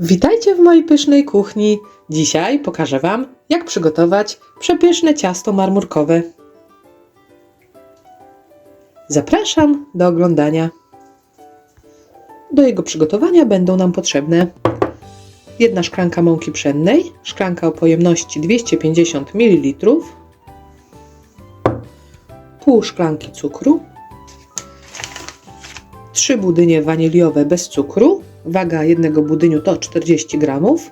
Witajcie w mojej pysznej kuchni. Dzisiaj pokażę Wam, jak przygotować przepyszne ciasto marmurkowe. Zapraszam do oglądania. Do jego przygotowania będą nam potrzebne jedna szklanka mąki pszennej, szklanka o pojemności 250 ml, pół szklanki cukru, trzy budynie waniliowe bez cukru, waga jednego budyniu to 40 gramów,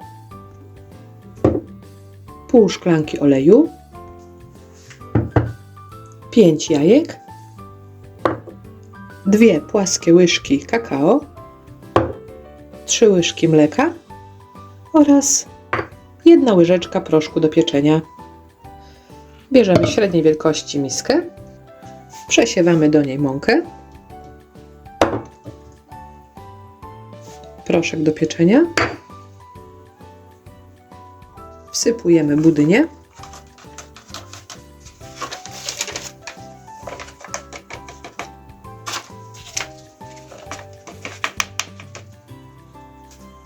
pół szklanki oleju, 5 jajek, dwie płaskie łyżki kakao, 3 łyżki mleka. Oraz jedna łyżeczka proszku do pieczenia. Bierzemy średniej wielkości miskę, przesiewamy do niej mąkę, proszek do pieczenia, wsypujemy budynie,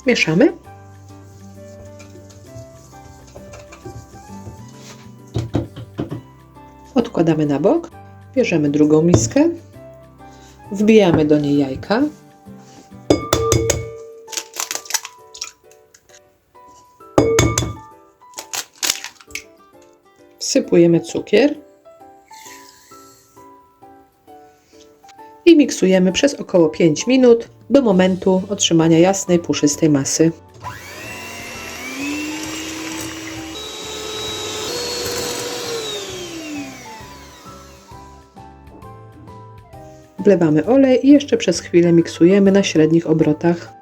mieszamy. Odkładamy na bok. Bierzemy drugą miskę. Wbijamy do niej jajka. Wsypujemy cukier. I miksujemy przez około 5 minut do momentu otrzymania jasnej, puszystej masy. Wlewamy olej i jeszcze przez chwilę miksujemy na średnich obrotach.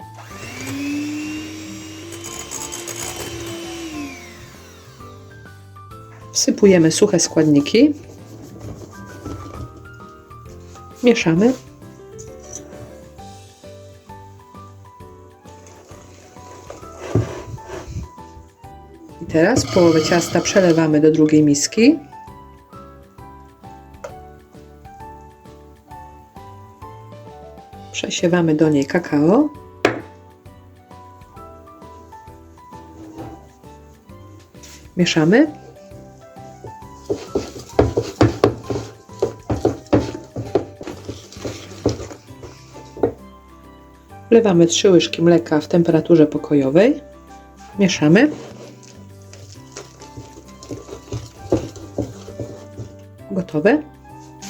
Wsypujemy suche składniki. Mieszamy. I teraz połowę ciasta przelewamy do drugiej miski. Przesiewamy do niej kakao. Mieszamy. Wlewamy 3 łyżki mleka w temperaturze pokojowej. Mieszamy. Gotowe.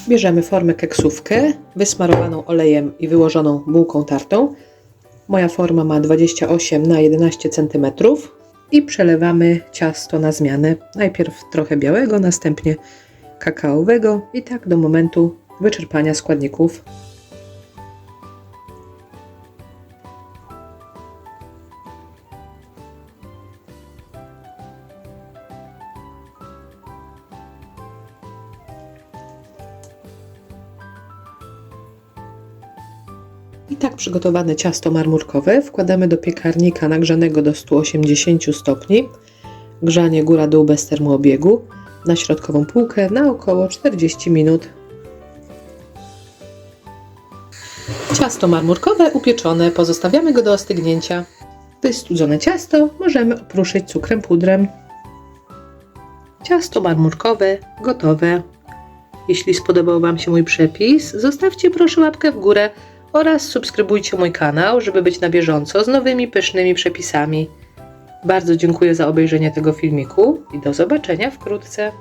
Bierzemy formę keksówkę wysmarowaną olejem i wyłożoną bułką tartą. Moja forma ma 28 na 11 cm i przelewamy ciasto na zmianę. Najpierw trochę białego, następnie kakaowego i tak do momentu wyczerpania składników. I tak przygotowane ciasto marmurkowe wkładamy do piekarnika nagrzanego do 180 stopni. Grzanie góra-dół bez termoobiegu na środkową półkę na około 40 minut. Ciasto marmurkowe upieczone pozostawiamy go do ostygnięcia. Wystudzone ciasto możemy opruszyć cukrem pudrem. Ciasto marmurkowe gotowe. Jeśli spodobał Wam się mój przepis, zostawcie proszę łapkę w górę oraz subskrybujcie mój kanał, żeby być na bieżąco z nowymi pysznymi przepisami. Bardzo dziękuję za obejrzenie tego filmiku i do zobaczenia wkrótce.